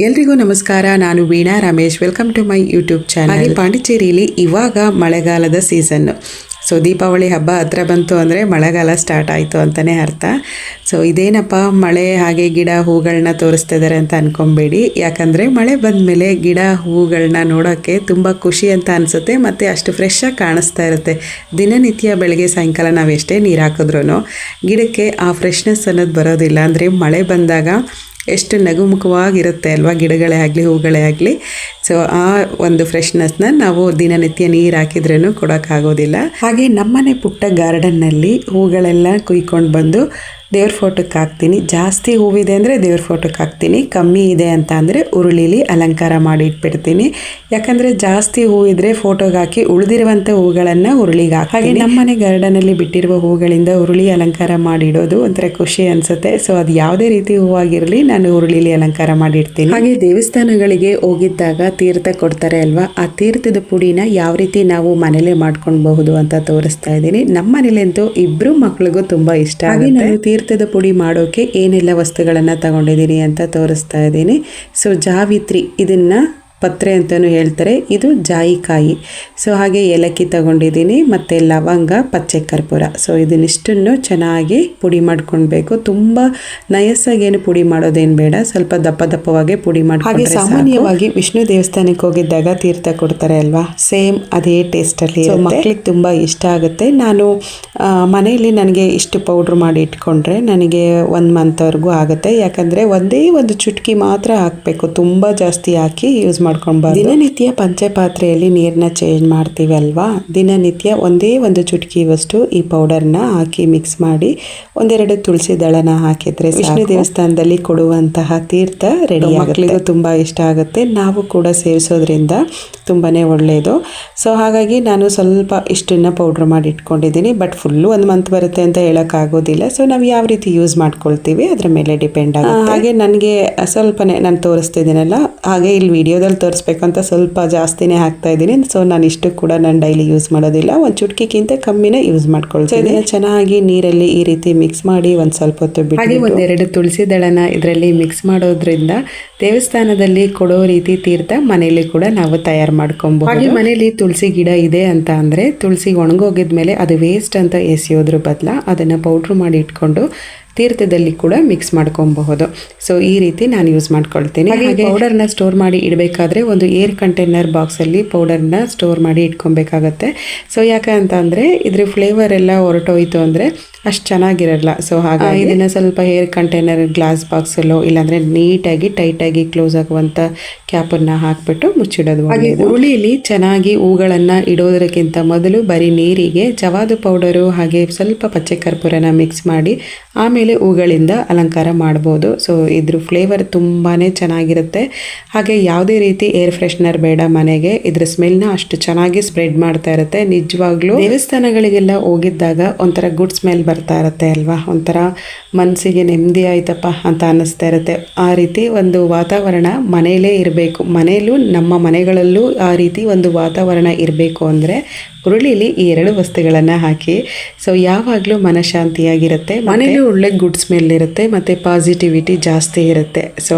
ಎಲ್ರಿಗೂ ನಮಸ್ಕಾರ ನಾನು Veena Ramesh. Welcome to my YouTube channel ಪಾಂಡಿಚೇರಿಯಲ್ಲಿ ಇವಾಗ ಮಳೆಗಾಲದ ಸೀಸನ್ನು ಸೊ ದೀಪಾವಳಿ ಹಬ್ಬ ಹತ್ರ ಬಂತು ಅಂದರೆ ಮಳೆಗಾಲ ಸ್ಟಾರ್ಟ್ ಆಯಿತು ಅಂತಲೇ ಅರ್ಥ. ಸೊ ಇದೇನಪ್ಪ, ಮಳೆ ಹಾಗೆ ಗಿಡ ಹೂಗಳನ್ನ ತೋರಿಸ್ತಾ ಇದ್ದಾರೆ ಅಂತ ಅನ್ಕೊಂಬೇಡಿ. ಯಾಕಂದರೆ ಮಳೆ ಬಂದಮೇಲೆ ಗಿಡ ಹೂಗಳನ್ನ ನೋಡೋಕ್ಕೆ ತುಂಬ ಖುಷಿ ಅಂತ ಅನಿಸುತ್ತೆ, ಮತ್ತು ಅಷ್ಟು ಫ್ರೆಶ್ ಕಾಣಿಸ್ತಾ ಇರುತ್ತೆ. ದಿನನಿತ್ಯ ಬೆಳಗ್ಗೆ ಸಾಯಂಕಾಲ ನಾವು ಎಷ್ಟೇ ನೀರು ಹಾಕಿದ್ರೂ ಗಿಡಕ್ಕೆ ಆ ಫ್ರೆಶ್ನೆಸ್ ಅನ್ನೋದು ಬರೋದಿಲ್ಲ. ಅಂದರೆ ಮಳೆ ಬಂದಾಗ ಎಷ್ಟು ನಗುಮುಖವಾಗಿರುತ್ತೆ ಅಲ್ವಾ? ಗಿಡಗಳೇ ಆಗಲಿ, ಹೂಗಳೇ ಆಗಲಿ. ಸೊ ಆ ಒಂದು ಫ್ರೆಶ್ನೆಸ್ನ ನಾವು ದಿನನಿತ್ಯ ನೀರು ಹಾಕಿದ್ರೂ ಕೊಡೋಕ್ಕಾಗೋದಿಲ್ಲ. ಹಾಗೆ ನಮ್ಮನೆ ಪುಟ್ಟ ಗಾರ್ಡನ್ನಲ್ಲಿ ಹೂಗಳೆಲ್ಲ ಕುಯ್ಕೊಂಡು ಬಂದು ದೇವ್ರ ಫೋಟೋಕ್ಕೆ ಹಾಕ್ತೀನಿ. ಜಾಸ್ತಿ ಹೂವಿದೆ ಅಂದರೆ ದೇವ್ರ ಫೋಟೋಕ್ಕೆ ಹಾಕ್ತೀನಿ. ಕಮ್ಮಿ ಇದೆ ಅಂತ ಅಂದರೆ ಉರುಳಿಲಿ ಅಲಂಕಾರ ಮಾಡಿ ಇಟ್ಬಿಡ್ತೀನಿ. ಯಾಕಂದರೆ ಜಾಸ್ತಿ ಹೂವಿದ್ರೆ ಫೋಟೋಗೆ ಹಾಕಿ ಉಳಿದಿರುವಂಥ ಹೂಗಳನ್ನು ಉರುಳಿಗೆ ಹಾಕಿ ಹಾಗೆ ನಮ್ಮನೆ ಗಾರ್ಡನಲ್ಲಿ ಬಿಟ್ಟಿರುವ ಹೂಗಳಿಂದ ಉರುಳಿ ಅಲಂಕಾರ ಮಾಡಿಡೋದು ಒಂಥರ ಖುಷಿ ಅನಿಸುತ್ತೆ. ಸೊ ಅದು ಯಾವುದೇ ರೀತಿ ಹೂವಾಗಿರಲಿ ನಾನು ಉರುಳಿಲಿ ಅಲಂಕಾರ ಮಾಡಿಡ್ತೀನಿ ಹಾಗೆ ದೇವಸ್ಥಾನಗಳಿಗೆ ಹೋಗಿದ್ದಾಗ ತೀರ್ಥ ಕೊಡ್ತಾರೆ ಅಲ್ವಾ? ಆ ತೀರ್ಥದ ಪುಡಿನ ಯಾವ ರೀತಿ ನಾವು ಮನೇಲೆ ಮಾಡ್ಕೊಳ್ಬಹುದು ಅಂತ ತೋರಿಸ್ತಾ ಇದ್ದೀನಿ. ನಮ್ಮ ಮನೇಲಿ ಅಂತೂ ಇಬ್ಬರು ಮಕ್ಕಳಿಗೂ ತುಂಬ ಇಷ್ಟ ಹಾಗೆ ನಾನು ತೀರ್ಥದ ಪುಡಿ ಮಾಡೋಕೆ ಏನೆಲ್ಲ ವಸ್ತುಗಳನ್ನ ತಗೊಂಡಿದ್ದೀನಿ ಅಂತ ತೋರಿಸ್ತಾ ಇದ್ದೀನಿ. ಸೊ ಜಾವಿತ್ರಿ ಇದನ್ನ ಪತ್ರೆ ಅಂತಲೂ ಹೇಳ್ತಾರೆ. ಇದು ಜಾಯಿಕಾಯಿ. ಸೊ ಹಾಗೆ ಏಲಕ್ಕಿ ತಗೊಂಡಿದ್ದೀನಿ. ಮತ್ತು ಲವಂಗ ಪಚ್ಚೆ ಕರ್ಪೂರ. ಸೊ ಇದನ್ನಿಷ್ಟನ್ನು ಚೆನ್ನಾಗಿ ಪುಡಿ ಮಾಡ್ಕೊಳ್ಬೇಕು. ತುಂಬ ನಯಸ್ಸಾಗೇನು ಪುಡಿ ಮಾಡೋದೇನು ಬೇಡ. ಸ್ವಲ್ಪ ದಪ್ಪ ದಪ್ಪವಾಗಿ ಪುಡಿ ಮಾಡಿ ಹಾಗೆ ಸಾಮಾನ್ಯವಾಗಿ ವಿಷ್ಣು ದೇವಸ್ಥಾನಕ್ಕೆ ಹೋಗಿದ್ದಾಗ ತೀರ್ಥ ಕೊಡ್ತಾರೆ ಅಲ್ವಾ? ಸೇಮ್ ಅದೇ ಟೇಸ್ಟಲ್ಲಿ ಮಕ್ಕಳಿಗೆ ತುಂಬ ಇಷ್ಟ ಆಗುತ್ತೆ. ನಾನು ಮನೆಯಲ್ಲಿ ನನಗೆ ಇಷ್ಟು ಪೌಡ್ರ್ ಮಾಡಿ ಇಟ್ಕೊಂಡ್ರೆ ನನಗೆ ಒಂದು ಮಂತ್ವರೆಗೂ ಆಗುತ್ತೆ. ಯಾಕಂದರೆ ಒಂದೇ ಒಂದು ಚುಟ್ಕಿ ಮಾತ್ರ ಹಾಕಬೇಕು. ತುಂಬ ಜಾಸ್ತಿ ಹಾಕಿ ಯೂಸ್ ದಿನನಿತ್ಯ ಪಂಚೆ ಪಾತ್ರೆಯಲ್ಲಿ ನೀರನ್ನ ಚೇಂಜ್ ಮಾಡ್ತೀವಿ ಅಲ್ವಾ? ದಿನನಿತ್ಯ ಒಂದೇ ಒಂದು ಚುಟ್ಕಿವಷ್ಟು ಈ ಪೌಡರ್ನ ಹಾಕಿ ಮಿಕ್ಸ್ ಮಾಡಿ ಒಂದೆರಡು ತುಳಸಿ ದಳನ ಹಾಕಿದ್ರೆ ವಿಷ್ಣು ದೇವಸ್ಥಾನದಲ್ಲಿ ಕೊಡುವಂತಹ ತೀರ್ಥ ರೆಡಿ ಮಕ್ಕಳಿಗೂ ತುಂಬ ಇಷ್ಟ ಆಗುತ್ತೆ. ನಾವು ಕೂಡ ಸೇವಿಸೋದ್ರಿಂದ ತುಂಬಾನೇ ಒಳ್ಳೆಯದು. ಸೊ ಹಾಗಾಗಿ ನಾನು ಸ್ವಲ್ಪ ಇಷ್ಟನ್ನು ಪೌಡ್ರ್ ಮಾಡಿ ಇಟ್ಕೊಂಡಿದ್ದೀನಿ ಬಟ್ ಫುಲ್ಲು ಒಂದು ಮಂತ್ ಬರುತ್ತೆ ಅಂತ ಹೇಳೋಕ್ಕಾಗೋದಿಲ್ಲ. ಸೊ ನಾವು ಯಾವ ರೀತಿ ಯೂಸ್ ಮಾಡ್ಕೊಳ್ತೀವಿ ಅದರ ಮೇಲೆ ಡಿಪೆಂಡ್ ಆಗುತ್ತೆ. ಹಾಗೆ ನನಗೆ ಸ್ವಲ್ಪನೇ ನಾನು ತೋರಿಸ್ತಿದ್ದೀನಲ್ಲ ಹಾಗೆ ಇಲ್ಲಿ ವಿಡಿಯೋದಲ್ಲಿ ತೋರಿಸ್ಬೇಕಂತ ಸ್ವಲ್ಪ ಜಾಸ್ತಿನೇ ಹಾಕ್ತಾ ಇದ್ದೀನಿ. ಸೊ ನಾನು ಇಷ್ಟು ಕೂಡ ನಾನು ಡೈಲಿ ಯೂಸ್ ಮಾಡೋದಿಲ್ಲ. ಒಂದು ಚುಟ್ಕಿಗಿಂತ ಕಮ್ಮಿನೇ ಯೂಸ್ ಮಾಡ್ಕೊಳ್ತೀನಿ. ಇದನ್ನ ಚೆನ್ನಾಗಿ ನೀರಲ್ಲಿ ಈ ರೀತಿ ಮಿಕ್ಸ್ ಮಾಡಿ ಒಂದು ಸ್ವಲ್ಪ ಹೊತ್ತು ಬಿಟ್ಟು ಒಂದೆರಡು ತುಳಸಿ ದಳನ ಇದರಲ್ಲಿ ಮಿಕ್ಸ್ ಮಾಡೋದ್ರಿಂದ ದೇವಸ್ಥಾನದಲ್ಲಿ ಕೊಡೋ ರೀತಿ ತೀರ್ಥ ಮನೆಯಲ್ಲಿ ಕೂಡ ನಾವು ತಯಾರು ಮಾಡ್ಕೊಬಹುದು. ಹಾಗೆ ಮನೆಯಲ್ಲಿ ತುಳಸಿ ಗಿಡ ಇದೆ ಅಂತ ಅಂದ್ರೆ ತುಳಸಿ ಒಣಗೋಗಿದ್ಮೇಲೆ ಅದು ವೇಸ್ಟ್ ಅಂತ ಎಸೆಯೋದ್ರ ಬದಲ ಅದನ್ನ ಪೌಡರ್ ಮಾಡಿ ಇಟ್ಕೊಂಡು ತೀರ್ಥದಲ್ಲಿ ಕೂಡ ಮಿಕ್ಸ್ ಮಾಡ್ಕೊಬಹುದು. ಸೊ ಈ ರೀತಿ ನಾನು ಯೂಸ್ ಮಾಡ್ಕೊಳ್ತೀನಿ. ಹಾಗೆ ಪೌಡರ್ನ ಸ್ಟೋರ್ ಮಾಡಿ ಇಡಬೇಕಾದ್ರೆ ಒಂದು ಏರ್ ಕಂಟೈನರ್ ಬಾಕ್ಸಲ್ಲಿ ಪೌಡರ್ನ ಸ್ಟೋರ್ ಮಾಡಿ ಇಟ್ಕೊಬೇಕಾಗತ್ತೆ. ಸೊ ಯಾಕೆ ಅಂತ ಅಂದರೆ ಇದ್ರ ಫ್ಲೇವರ್ ಎಲ್ಲ ಹೊರಟೋಯ್ತು ಅಂದರೆ ಅಷ್ಟು ಚೆನ್ನಾಗಿರಲ್ಲ. ಸೊ ಹಾಗಾಗಿ ಇದನ್ನ ಸ್ವಲ್ಪ ಹೇರ್ ಕಂಟೈನರ್ ಗ್ಲಾಸ್ ಬಾಕ್ಸಲ್ಲೋ ಇಲ್ಲಾಂದ್ರೆ ನೀಟಾಗಿ ಟೈಟಾಗಿ ಕ್ಲೋಸ್ ಆಗುವಂಥ ಕ್ಯಾಪನ್ನು ಹಾಕಿಬಿಟ್ಟು ಮುಚ್ಚಿಡೋದು ಹಾಗೆ ಉರುಳಿಲಿ ಚೆನ್ನಾಗಿ ಹೂಗಳನ್ನ ಇಡೋದಕ್ಕಿಂತ ಮೊದಲು ಬರೀ ನೀರಿಗೆ ಜವಾದು ಪೌಡರು ಹಾಗೆ ಸ್ವಲ್ಪ ಪಚ್ಚೆ ಕರ್ಪೂರನ ಮಿಕ್ಸ್ ಮಾಡಿ ಆಮೇಲೆ ಹೂಗಳಿಂದ ಅಲಂಕಾರ ಮಾಡ್ಬೋದು. ಸೊ ಇದ್ರ ಫ್ಲೇವರ್ ತುಂಬಾ ಚೆನ್ನಾಗಿರುತ್ತೆ. ಹಾಗೆ ಯಾವುದೇ ರೀತಿ ಏರ್ ಫ್ರೆಶ್ನರ್ ಬೇಡ ಮನೆಗೆ ಇದ್ರ ಸ್ಮೆಲ್ನ ಅಷ್ಟು ಚೆನ್ನಾಗಿ ಸ್ಪ್ರೆಡ್ ಮಾಡ್ತಾ ಇರುತ್ತೆ. ನಿಜವಾಗ್ಲೂ ದೇವಸ್ಥಾನಗಳಿಗೆಲ್ಲ ಹೋಗಿದ್ದಾಗ ಒಂಥರ ಗುಡ್ ಸ್ಮೆಲ್ ಬರ್ತಾ ಇರುತ್ತೆ ಅಲ್ವಾ? ಒಂಥರ ಮನಸ್ಸಿಗೆ ನೆಮ್ಮದಿ ಆಯ್ತಪ್ಪ ಅಂತ ಅನ್ನಿಸ್ತಾ ಇರುತ್ತೆ. ಆ ರೀತಿ ಒಂದು ವಾತಾವರಣ ಮನೆಯಲ್ಲೇ ಇರಬೇಕು. ಮನೆಯಲ್ಲೂ ನಮ್ಮ ಮನೆಗಳಲ್ಲೂ ಆ ರೀತಿ ಒಂದು ವಾತಾವರಣ ಇರಬೇಕು ಅಂದರೆ ಹುರುಳಿಲಿ ಈ ಎರಡು ವಸ್ತುಗಳನ್ನು ಹಾಕಿ. ಸೊ ಯಾವಾಗಲೂ ಮನಃಶಾಂತಿಯಾಗಿರುತ್ತೆ ಮನೇಲಿ ಒಳ್ಳೆ ಗುಡ್ ಸ್ಮೆಲ್ ಇರುತ್ತೆ ಮತ್ತು ಪಾಸಿಟಿವಿಟಿ ಜಾಸ್ತಿ ಇರುತ್ತೆ. ಸೊ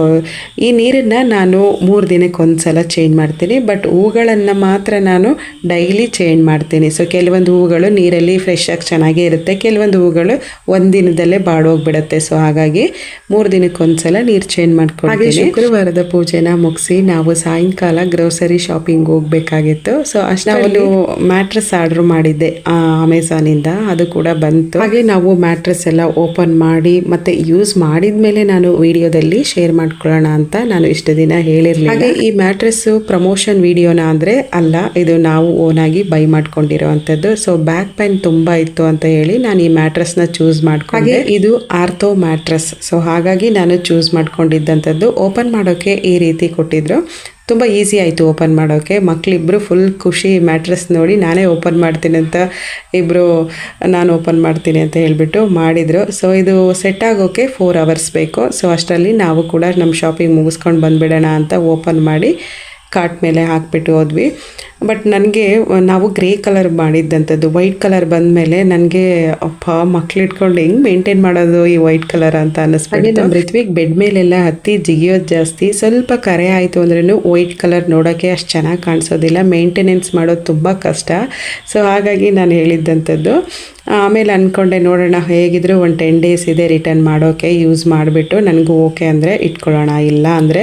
ಈ ನೀರನ್ನು ನಾನು ಮೂರು ದಿನಕ್ಕೆ ಒಂದು ಸಲ ಚೇಂಜ್ ಮಾಡ್ತೀನಿ. ಬಟ್ ಹೂಗಳನ್ನು ಮಾತ್ರ ನಾನು ಡೈಲಿ ಚೇಂಜ್ ಮಾಡ್ತೀನಿ. ಸೊ ಕೆಲವೊಂದು ಹೂಗಳು ನೀರಲ್ಲಿ ಫ್ರೆಶ್ ಆಗಿ ಚೆನ್ನಾಗೇ ಇರುತ್ತೆ. ಕೆಲವೊಂದು ಹೂಗಳು ಒಂದಿನದಲ್ಲೇ ಬಾಡೋಗ್ಬಿಡತ್ತೆ. ಸೊ ಹಾಗಾಗಿ ಮೂರು ದಿನಕ್ಕೊಂದ್ಸಲ ನೀರು ಚೇಂಜ್ ಮಾಡ್ಕೊಂಡು ಶುಕ್ರವಾರದ ಪೂಜೆನ ಮುಗಿಸಿ ನಾವು ಸಾಯಂಕಾಲ ಗ್ರೋಸರಿ ಶಾಪಿಂಗ್ ಹೋಗ್ಬೇಕಾಗಿತ್ತು. ಸೊ ಅಷ್ಟು ಒಂದು ಮ್ಯಾಟ್ರೆಸ್ ಆರ್ಡರ್ ಮಾಡಿದ್ದೆ ಅಮೆಝಾನಿಂದ ಅದು ಕೂಡ ಬಂತು. ಹಾಗೆ ನಾವು ಮ್ಯಾಟ್ರೆಸ್ ಎಲ್ಲ ಓಪನ್ ಮಾಡಿ ಮತ್ತೆ ಯೂಸ್ ಮಾಡಿದ್ಮೇಲೆ ನಾನು ವಿಡಿಯೋದಲ್ಲಿ ಶೇರ್ ಮಾಡ್ಕೊಳ್ಳೋಣ ಅಂತ ನಾನು ಇಷ್ಟು ದಿನ ಹೇಳಿರ್ಲಿಲ್ಲ. ಹಾಗೆ ಈ ಮ್ಯಾಟ್ರೆಸ್ ಪ್ರಮೋಷನ್ ವಿಡಿಯೋನ ಅಂದ್ರೆ ಅಲ್ಲ ಇದು ನಾವು ಓನ್ ಆಗಿ ಬೈ ಮಾಡ್ಕೊಂಡಿರೋವಂಥದ್ದು ಸೊ ಬ್ಯಾಕ್ ಪೈನ್ ತುಂಬಾ ಇತ್ತು ಅಂತ ಹೇಳಿ ನಾನು ಈ ಮ್ಯಾಟ್ರೆಸ್ ನ ಚೂಸ್ ಮಾಡ್ಕೊಂಡೆ. ಇದು ಆರ್ಥೋ ಮ್ಯಾಟ್ರೆಸ್ ಸೊ ಹಾಗಾಗಿ ನಾನು ಚೂಸ್ ಮಾಡ್ಕೊಂಡಿದ್ದಂಥದ್ದು ಓಪನ್ ಮಾಡೋಕೆ ಈ ರೀತಿ ಕೊಟ್ಟಿದ್ರು. ತುಂಬ ಈಸಿ ಆಯಿತು ಓಪನ್ ಮಾಡೋಕ್ಕೆ ಮಕ್ಕಳಿಬ್ಬರು ಫುಲ್ ಖುಷಿ ಮ್ಯಾಟ್ರೆಸ್ ನೋಡಿ ನಾನೇ ಓಪನ್ ಮಾಡ್ತೀನಿ ಅಂತ ಇಬ್ಬರು ನಾನು ಓಪನ್ ಮಾಡ್ತೀನಿ ಅಂತ ಹೇಳಿಬಿಟ್ಟು ಮಾಡಿದರು. ಸೊ ಇದು ಸೆಟ್ ಆಗೋಕ್ಕೆ ಫೋರ್ ಅವರ್ಸ್ ಬೇಕು. ಸೊ ಅಷ್ಟರಲ್ಲಿ ನಾವು ಕೂಡ ನಮ್ಮ ಶಾಪಿಂಗ್ ಮುಗಿಸ್ಕೊಂಡು ಬಂದುಬಿಡೋಣ ಅಂತ ಓಪನ್ ಮಾಡಿ ಕಾರ್ಟ್ ಮೇಲೆ ಹಾಕ್ಬಿಟ್ಟು ಹೋದ್ವಿ. ಬಟ್ ನನಗೆ ನಾವು ಗ್ರೇ ಕಲರ್ ಮಾಡಿದ್ದಂಥದ್ದು ವೈಟ್ ಕಲರ್ ಬಂದ ಮೇಲೆ ನನಗೆ ಅಪ್ಪ ಮಕ್ಳು ಇಟ್ಕೊಂಡು ಹೆಂಗೆ ಮೇಂಟೈನ್ ಮಾಡೋದು ಈ ವೈಟ್ ಕಲರ್ ಅಂತ ಅನ್ನಿಸ್ಬಿಟ್ಟು ನಮ್ಮ ಪೃಥ್ವಿಗೆ ಬೆಡ್ ಮೇಲೆಲ್ಲ ಹತ್ತಿ ಜಿಗಿಯೋದು ಜಾಸ್ತಿ. ಸ್ವಲ್ಪ ಕರೆ ಆಯಿತು ಅಂದ್ರೂ ವೈಟ್ ಕಲರ್ ನೋಡೋಕ್ಕೆ ಅಷ್ಟು ಚೆನ್ನಾಗಿ ಕಾಣಿಸೋದಿಲ್ಲ. ಮೇಂಟೆನೆನ್ಸ್ ಮಾಡೋದು ತುಂಬ ಕಷ್ಟ. ಸೊ ಹಾಗಾಗಿ ನಾನು ಹೇಳಿದ್ದಂಥದ್ದು ಆಮೇಲೆ ಅಂದ್ಕೊಂಡೆ ನೋಡೋಣ ಹೇಗಿದ್ರು ಒಂದು ಟೆನ್ ಡೇಸ್ ಇದೆ ರಿಟರ್ನ್ ಮಾಡೋಕ್ಕೆ ಯೂಸ್ ಮಾಡಿಬಿಟ್ಟು ನನಗೂ ಓಕೆ ಅಂದರೆ ಇಟ್ಕೊಳ್ಳೋಣ. ಇಲ್ಲ ಅಂದರೆ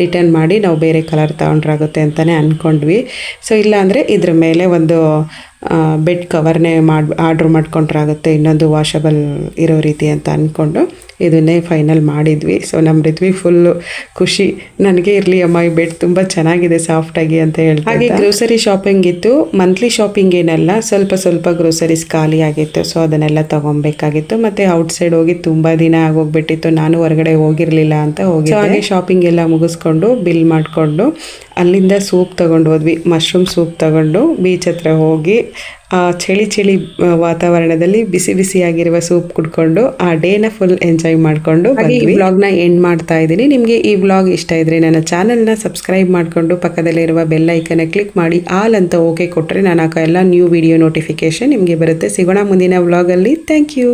ರಿಟರ್ನ್ ಮಾಡಿ ನಾವು ಬೇರೆ ಕಲರ್ ತೊಗೊಂಡ್ರಾಗುತ್ತೆ ಅಂತಲೇ ಅಂದ್ಕೊಂಡ್ವಿ ಸೊ ಇಲ್ಲ ಅಂದರೆ ಇದ್ರ ಮೇಲೆ ಒಂದು ಬೆಡ್ ಕವರ್ನೇ ಮಾಡಿ ಆರ್ಡ್ರ್ ಮಾಡ್ಕೊಂಡ್ರಾಗುತ್ತೆ ಇನ್ನೊಂದು ವಾಷಬಲ್ ಇರೋ ರೀತಿ ಅಂತ ಅಂದ್ಕೊಂಡು ಇದನ್ನೇ ಫೈನಲ್ ಮಾಡಿದ್ವಿ. ಸೊ ನಮ್ಮ ರಿದ್ವಿ ಫುಲ್ಲು ಖುಷಿ. ನನಗೆ ಇರಲಿ ಅಮ್ಮ ಈ ಬೆಡ್ ತುಂಬ ಚೆನ್ನಾಗಿದೆ ಸಾಫ್ಟಾಗಿ ಅಂತ ಹೇಳಿ ಹಾಗೆ ಗ್ರೋಸರಿ ಶಾಪಿಂಗ್ ಇತ್ತು. ಮಂತ್ಲಿ ಶಾಪಿಂಗ್ ಏನಲ್ಲ ಸ್ವಲ್ಪ ಸ್ವಲ್ಪ ಗ್ರೋಸರೀಸ್ ಖಾಲಿ ಆಗಿತ್ತು. ಸೊ ಅದನ್ನೆಲ್ಲ ತೊಗೊಬೇಕಾಗಿತ್ತು ಮತ್ತು ಔಟ್ಸೈಡ್ ಹೋಗಿ ತುಂಬ ದಿನ ಆಗೋಗ್ಬಿಟ್ಟಿತ್ತು. ನಾನು ಹೊರಗಡೆ ಹೋಗಿರಲಿಲ್ಲ ಅಂತ ಹೋಗಿ ಹಾಗೆ ಶಾಪಿಂಗ್ ಎಲ್ಲ ಮುಗಿಸ್ಕೊಂಡು ಬಿಲ್ ಮಾಡಿಕೊಂಡು ಅಲ್ಲಿಂದ ಸೂಪ್ ತೊಗೊಂಡು ಹೋದ್ವಿ. ಮಶ್ರೂಮ್ ಸೂಪ್ ತಗೊಂಡು ಬೀಚ್ ಹತ್ರ ಹೋಗಿ ಆ ಚಳಿ ಚಳಿ ವಾತಾವರಣದಲ್ಲಿ ಬಿಸಿ ಬಿಸಿಯಾಗಿರುವ ಸೂಪ್ ಕುಡ್ಕೊಂಡು ಆ ಡೇನ ಫುಲ್ ಎಂಜಾಯ್ ಮಾಡಿಕೊಂಡು ಈ ವ್ಲಾಗ್ನ ಎಂಡ್ ಮಾಡ್ತಾ ಇದ್ದೀನಿ. ನಿಮಗೆ ಈ ವ್ಲಾಗ್ ಇಷ್ಟ ಇದ್ರೆ ನನ್ನ ಚಾನಲ್ನ ಸಬ್ಸ್ಕ್ರೈಬ್ ಮಾಡಿಕೊಂಡು ಪಕ್ಕದಲ್ಲಿರುವ ಬೆಲ್ ಐಕನ್ನ ಕ್ಲಿಕ್ ಮಾಡಿ ಆಲ್ ಅಂತ ಓಕೆ ಕೊಟ್ಟರೆ ನಾನು ಹಾಕೋ ಎಲ್ಲ ನ್ಯೂ ವಿಡಿಯೋ ನೋಟಿಫಿಕೇಶನ್ ನಿಮಗೆ ಬರುತ್ತೆ. ಸಿಗೋಣ ಮುಂದಿನ ವ್ಲಾಗಲ್ಲಿ ಥ್ಯಾಂಕ್ ಯು